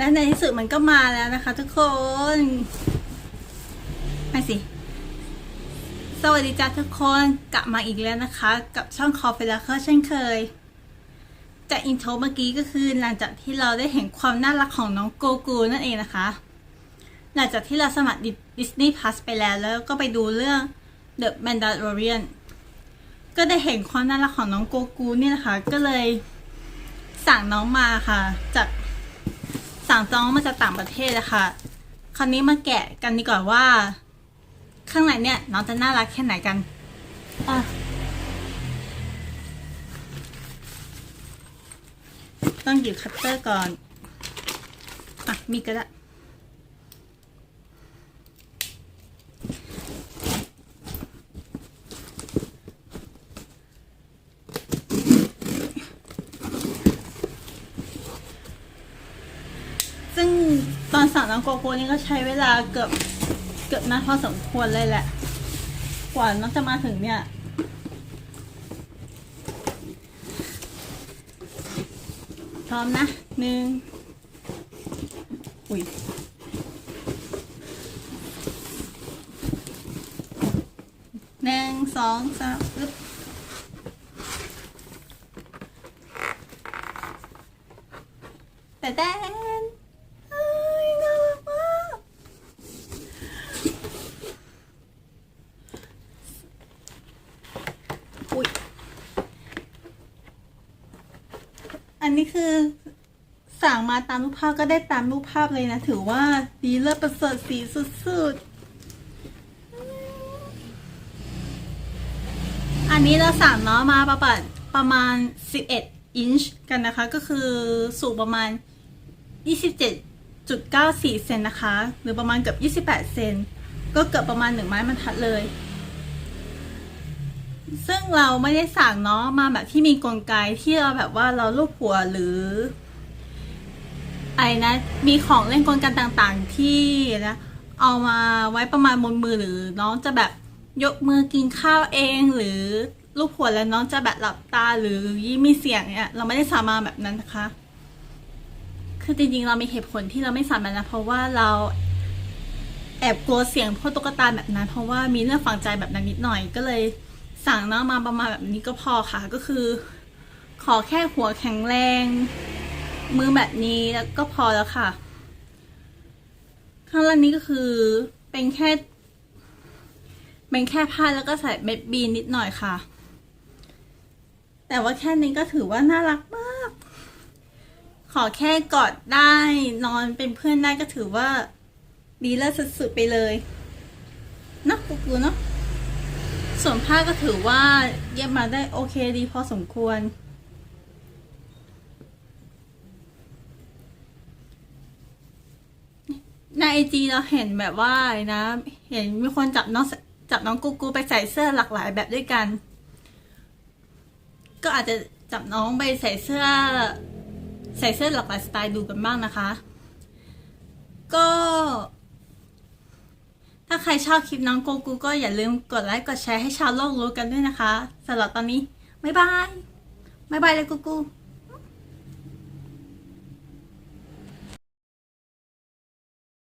และในที่สุดมันก็มาแล้วนะคะ ทุกคนไม่สิ สวัสดีจ้าทุกคนกลับมาอีกแล้วนะคะ กับช่องคอเฟลาเคอร์เช่นเคย จากอินโทรเมื่อกี้ก็คือหลังจากที่เราได้เห็นความน่ารักของน้องโกกูนั่นเองนะคะ หลังจากที่เราสมัครดิสนีย์พ s สไปแล้วแล้วก็ไปดูเรื่อง The Mandalorian ก็ได้เห็นความน่ารักของน้องโกกูเนี่ยนะคะก็เลยสั่งน้องมาค่ะ จาก สั่งจองมาจากต่างประเทศนะคะคราวนี้มาแกะกันดีกว่าว่า ข้างในเนี่ยน้องจะน่ารักแค่ไหนกันอะต้องหยิบคัตเตอร์ก่อนอะมีก็ได้ซึ่งตอ น้องโกโก้นี่ก็ใช้เวลาเกือบเกือบนานพอสมควรเลยแหละ กว่าน้องจะมาถึงเนี่ยพร้อมนะหนึ่งอุ้ยหนึ่งสองสามปึ๊บแต่แดนเฮ้ยน่ารักมากอุ้ย อันนี้คือสั่งมาตามรูปภาพก็ได้ตามรูปภาพเลยนะ ถือว่าดีเลิศประเสริฐสีสุดๆ อันนี้เราสั่งเนาะมาประมาณประมาณ 11 อินช์กันนะคะ ก็คือสูงประมาณ 27.94 เซนนะคะ หรือประมาณเกือบ 28 เซนก็เกือบประมาณหนึ่งไม้บรรทัดเลย ซึ่งเราไม่ได้สั่งเนาะมาแบบที่มีกลไกที่เราแบบว่าเราลูบหัวหรือไอ้นะมีของเล่นกลไกต่างๆ ที่นะเอามาไว้ประมาณบนมือหรือน้องจะแบบยกมือกินข้าวเองหรือลูบหัวแล้วน้องจะแบบหลับตาหรือยิ้มมีเสียงเนี่ยเราไม่ได้สามาแบบนั้นนะคะ คือจริงๆเรามีเหตุผลที่เราไม่สามารถนะเพราะว่าเราแอบกลัวเสียงพวกตุ๊กตาแบบนั้น เพราะว่ามีเรื่องฝังใจแบบนั้นนิดหน่อยก็เลย สั่งน้ามาประมาณแบบนี้ก็พอค่ะ ก็คือ ขอแค่หัวแข็งแรง มือแบบนี้แล้วก็พอแล้วค่ะ ข้างล่างนี้ก็คือเป็นแค่ เป็นแค่ผ้าแล้วก็ใส่เม็ดบีนนิดหน่อยค่ะ แต่ว่าแค่นี้ก็ถือว่าน่ารักมาก ขอแค่กอดได้นอนเป็นเพื่อนได้ก็ถือว่าดีเลิศสุดๆไปเลยเนะกูกูเนาะ ส่วนผ้าก็ถือว่าเย็บมาได้โอเคดีพอสมควร ในไอจีเราเห็นแบบว่านะ เห็นมีคนจับน้องจับน้องกูกูไปใส่เสื้อหลากหลายแบบด้วยกัน ก็อาจจะจับน้องไปใส่เสื้อ ใส่เสื้อหลากหลายสไตล์ดูกันบ้างนะคะ ก็ ถ้าใครชอบคลิปน้องโกกูก็อย่าลืมกดไลค์กดแชร์ให้ชาวโลกรู้กันด้วยนะคะสำหรับตอนนี้บ๊ายบายบ๊ายบายเลยกูกู